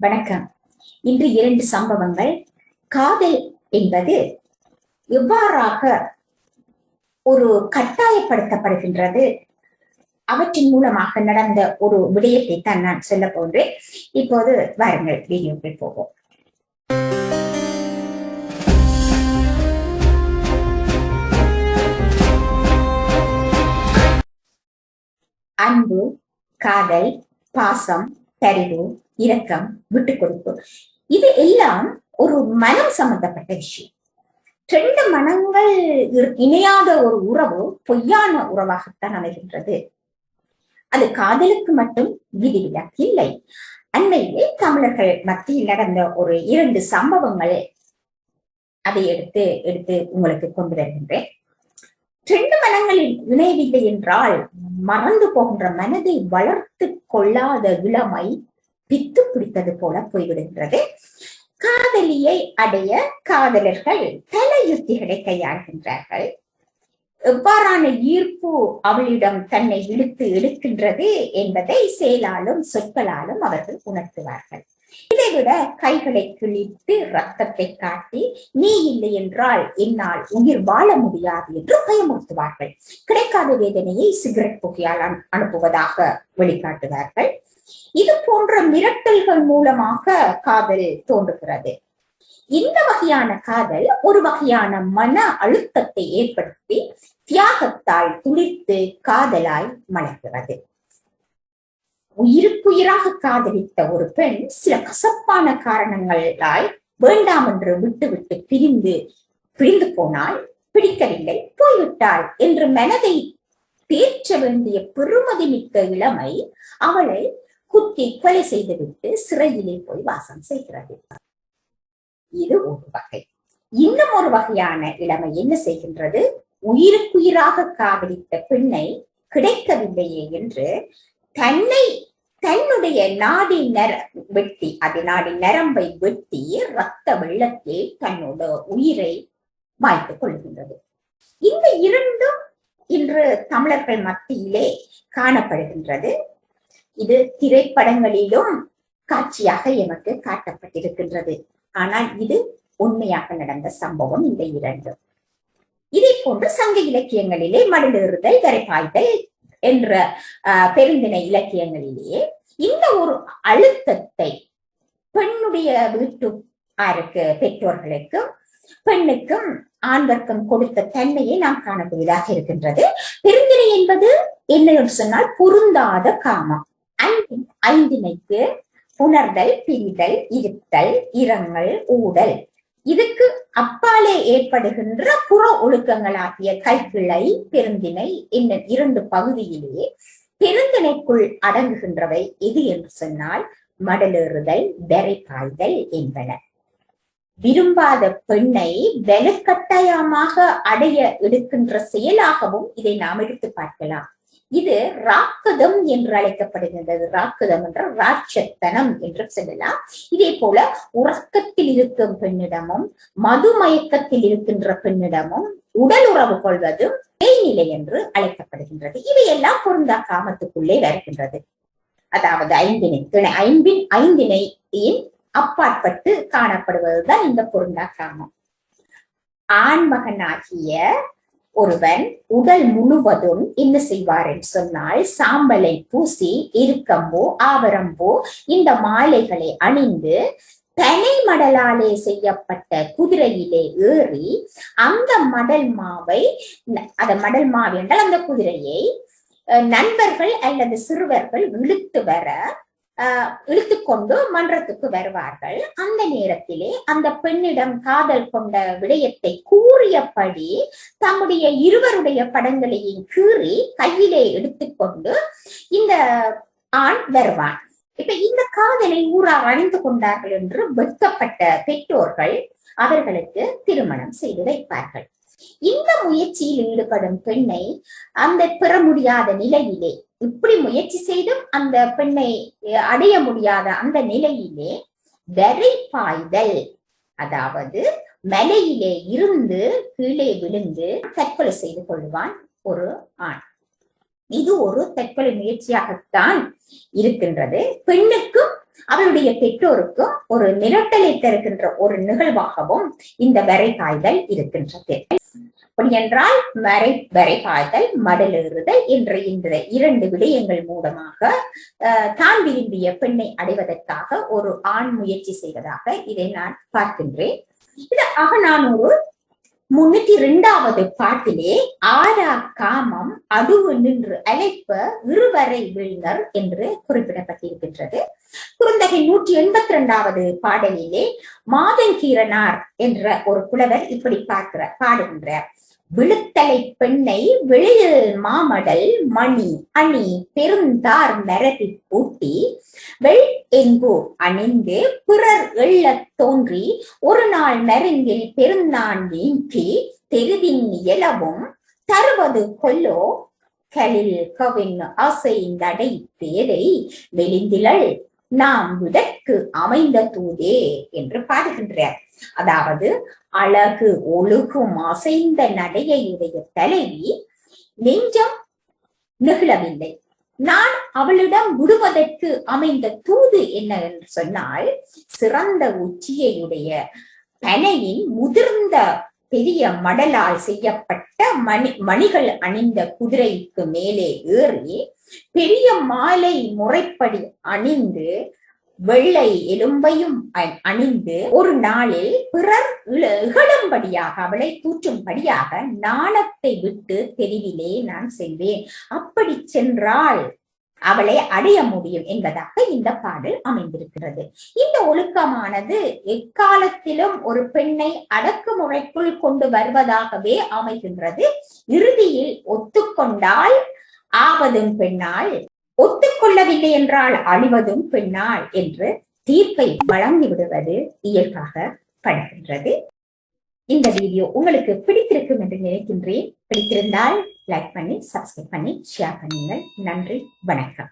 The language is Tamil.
வணக்கம். இன்று இரண்டு சம்பவங்கள். காதல் என்பது எவ்வாறாக ஒரு கட்டாயப்படுத்தப்படுகின்றது? அவற்றின் மூலமாக நடந்த ஒரு விடயத்தை தான் நான் சொல்ல போன்றேன். இப்போது வாருங்கள் வீடியோக்கு போவோம். அன்பு காதல் பாசம் பரிவு இரக்கம் விட்டு கொடுப்பு இது எல்லாம் ஒரு மனம் சம்பந்தப்பட்ட விஷயம். ரெண்டு மனங்கள் இணையாத ஒரு உறவு பொய்யான உறவாகத்தான் அமைகின்றது. அது காதலுக்கு மட்டும் விதிவிலக்கு இல்லை. அண்மையிலே தமிழர்கள் மத்தியில் நடந்த ஒரு இரண்டு சம்பவங்கள் அதை எடுத்து எடுத்து உங்களுக்கு கொண்டு வருகின்றேன். ரெண்டு மனங்களில் இணையவில்லை என்றால் மறந்து போகின்ற மனதை வளர்த்து கொள்ளாத இளமை பித்து பிடித்தது போல போய்விடுகின்றது. காதலியை அடைய காதலர்கள் பல யுத்திகளை கையாள்கின்றார்கள். எவ்வாறான ஈர்ப்பு அவளிடம் தன்னை இழுத்து இழுக்கின்றது என்பதை செயலாலும் சொற்களாலும் அவர்கள் உணர்த்துவார்கள். இதைவிட கைகளை கிழித்து ரத்தத்தை காட்டி நீ இல்லை என்றால் என்னால் உயிர் வாழ முடியாது என்று பயமுறுத்துவார்கள். கிடைக்காத வேதனையை சிகரெட் புகையால் அனுப்புவதாக வெளிக்காட்டுவார்கள் இது போன்ற மிரட்டல்கள் மூலமாக காதல் தோன்றுகிறது. இந்த வகையான காதல் ஒரு வகையான மன அழுத்தத்தை ஏற்படுத்தி தியாகத்தால் துளிர்த்து காதலாய் மலர்கிறது. உயிருக்குயிராக காதலித்த ஒரு பெண் சில கசப்பான காரணங்களால் வேண்டாம் என்று விட்டுவிட்டு பிரிந்து பிரிந்து போனால் பிடிக்கவில்லை போய்விட்டாள் என்று மனதை தேற்ற வேண்டிய பெருமதி மிக்க இளமை அவளை குத்தி கொலை செய்துவிட்டு சிறையிலே போய் வாசம் செய்கிறது. இது ஒரு வகை. இன்னும் ஒரு வகையான இளமை என்ன செய்கின்றது? உயிருக்குயிராக காதலித்த பெண்ணை கிடைக்கவில்லையே என்று தன்னை தன்னுடைய நாடி நர வெட்டி அது நாடி நரம்பை வெட்டி ரத்த வெள்ளத்தில் தன்னோட உயிரை வாய்த்துக் கொள்கின்றது. இந்த இரண்டும் இன்று தமிழர்கள் மத்தியிலே காணப்படுகின்றது. இது திரைப்படங்களிலும் காட்சியாக எமக்கு காட்டப்பட்டிருக்கின்றது. ஆனால் இது உண்மையாக நடந்த சம்பவம் இந்த இரண்டு. இதை போன்று சங்க இலக்கியங்களிலே மடலேறுதல் கரைப்பாய்தல் என்ற பெருந்தின இலக்கியங்களிலேயே இந்த ஒரு அழுத்தத்தை பெண்ணுடைய வீட்டுக்காருக்கு பெற்றோர்களுக்கும் பெண்ணுக்கும் ஆண் வர்க்கம் கொடுத்த தன்மையை நாம் காணக்கூடியதாக இருக்கின்றது. பெருந்தினை என்பது என்ன என்று சொன்னால் பொருந்தாத காமம். ஐந்தினைக்கு உணர்தல் பிரிதல் இருத்தல் இரங்கல் ஊடல். இதுக்கு அப்பாலே ஏற்படுகின்ற புற ஒழுக்கங்களாகிய கைக்கிளை பெருந்தினை என்ன இரண்டு பகுதியிலே பெருந்தினைக்குள் அடங்குகின்றவை எது என்று சொன்னால் மடலேறுதல் வெறை என்பன. விரும்பாத பெண்ணை வலுக்கட்டாயமாக அடைய எடுக்கின்ற செயலாகவும் இதை நாம் எடுத்து பார்க்கலாம். இது ராக்கதம் என்று அழைக்கப்படுகின்றது ராக்கதம் என்ற ராட்சத்தனம் என்று சொல்லலாம். இதே போல உறக்கத்தில் இருக்கும் பெண்ணிடமும் மதுமயக்கத்தில் இருக்கின்ற பெண்ணிடமும் உடல் உறவு கொள்வதும் மெய்நிலை என்று அழைக்கப்படுகின்றது. இவையெல்லாம் பொருந்தா காமத்துக்குள்ளே வருகின்றது. அதாவது ஐந்தினை திணை ஐம்பின் ஐந்தினையின் அப்பாற்பட்டு காணப்படுவதுதான் இந்த பொருந்தா காமம். ஆண்மகனாகிய ஒருவன் உடல் முழுவதும் என்ன செய்வார் என்று சொன்னால் சாம்பலை பூசி இருக்கம்போ ஆவரம்போ இந்த மாலைகளை அணிந்து பனை மடலாலே செய்யப்பட்ட குதிரையிலே ஏறி அந்த மடல் மாவை அந்த மடல் மாவு என்றால் அந்த குதிரையை நண்பர்கள் அல்லது சிறுவர்கள் இழுத்து வர இழுத்து கொண்டு மன்றத்துக்கு வருவார்கள். அந்த நேரத்திலே அந்த பெண்ணிடம் காதல் கொண்ட விடயத்தை கூறியபடி தம்முடைய இருவருடைய படங்களையும் கீறி கையிலே எடுத்துக்கொண்டு இந்த ஆண் வருவான். இப்ப இந்த காதலை ஊரார் அணிந்து கொண்டார்கள் என்று வெட்கப்பட்ட பெற்றோர்கள் அவர்களுக்கு திருமணம் செய்து வைப்பார்கள். இந்த முயற்சியில் ஈடுபடும் பெண்ணை அந்த பெற முடியாத நிலையிலே இப்படி முயற்சி செய்தும் அந்த பெண்ணை அடைய முடியாத அந்த நிலையிலே வெறை பாய்தல் அதாவது மலையிலே இருந்து கீழே விழுந்து தற்கொலை செய்து கொள்வான் ஒரு ஆண். இது ஒரு தற்கொலை முயற்சியாகத்தான் இருக்கின்றது. பெண்ணுக்கும் அவருடைய பெற்றோருக்கும் ஒரு மிரட்டலை தருகின்ற ஒரு நிகழ்வாகவும் இந்த வரைபாய்தல் இருக்கின்றது. அப்படி என்றால் வரை வரைபாய்தல் மடலேறுதல் என்ற இந்த இரண்டு விடயங்கள் மூலமாக அஹ், தான் விரும்பிய பெண்ணை அடைவதற்காக ஒரு ஆண் முயற்சி செய்வதாக இதை நான் பார்க்கின்றேன். இது அகநானூறு முன்னூத்தி இரண்டாவது பாட்டிலே ஆரா காமம் அதுவு நின்று அழைப்ப இருவரை வீழ்ந்தர் என்று குறிப்பிடப்பட்டிருக்கின்றது. குறுந்தகை நூற்றி எண்பத்தி இரண்டாவது பாடலிலே மாதங்கீரனார் என்ற ஒரு புலவர் இப்படி பார்க்கிற பாடுகின்றார். விழுத்தலை பெண்ணை வெளியில் மாமடல் மணி அணி பெருந்தார் மரபி பூட்டி வெள் எங்கோ அணிந்து பிறர் எள்ளத் தோன்றி ஒரு நாள் மருங்கில் பெருந்தான் நீக்கி தெருவின் இயலவும் தருவது கொல்லோ? கலில் கவின் அசைந்தடை நடை பேரை வெளிந்திலள் நாம் விடற்கு அமைந்த தூதே என்று பாடுகின்றார். அதாவது அழகு ஒழுகும் அசைந்த நடையுடைய தலைவி நெஞ்சம் நெகிழவில்லை. நான் அவளிடம் விடுவதற்கு அமைந்த தூது என்ன என்று சொன்னால் சிறந்த உச்சியையுடைய பனையின் முதிர்ந்த பெரிய மடலால் செய்யப்பட்ட மணி மணிகள் அணிந்த குதிரைக்கு மேலே ஏறி பெரிய மாலை முறைப்படி அணிந்து வெள்ளை எலும்பையும் அணிந்து ஒரு நாளில் பிறர் இகழும்படியாக அவளை தூற்றும்படியாக நாணத்தை விட்டு தெருவிலே நான் செல்வேன். அப்படி சென்றால் அவளை அடைய முடியும் என்பதாக இந்த பாடல் அமைந்திருக்கிறது. இந்த ஒழுக்கமானது எக்காலத்திலும் ஒரு பெண்ணை அடக்குமுறைக்குள் கொண்டு வருவதாகவே அமைகின்றது. இறுதியில் ஒத்துக்கொண்டால் ஆவதும் பெண்ணாள் ஒத்துக்கொள்ளவில்லை என்றால் அழிவதும் பெண்ணாள் என்று தீர்ப்பை வழங்கி விடுவது இயல்பாக படுகின்றது. இந்த வீடியோ உங்களுக்கு பிடித்திருக்கும் என்று நினைக்கின்றேன். பிடித்திருந்தால் லைக் பண்ணி சப்ஸ்கிரைப் பண்ணி ஷேர் பண்ணுங்கள். நன்றி வணக்கம்.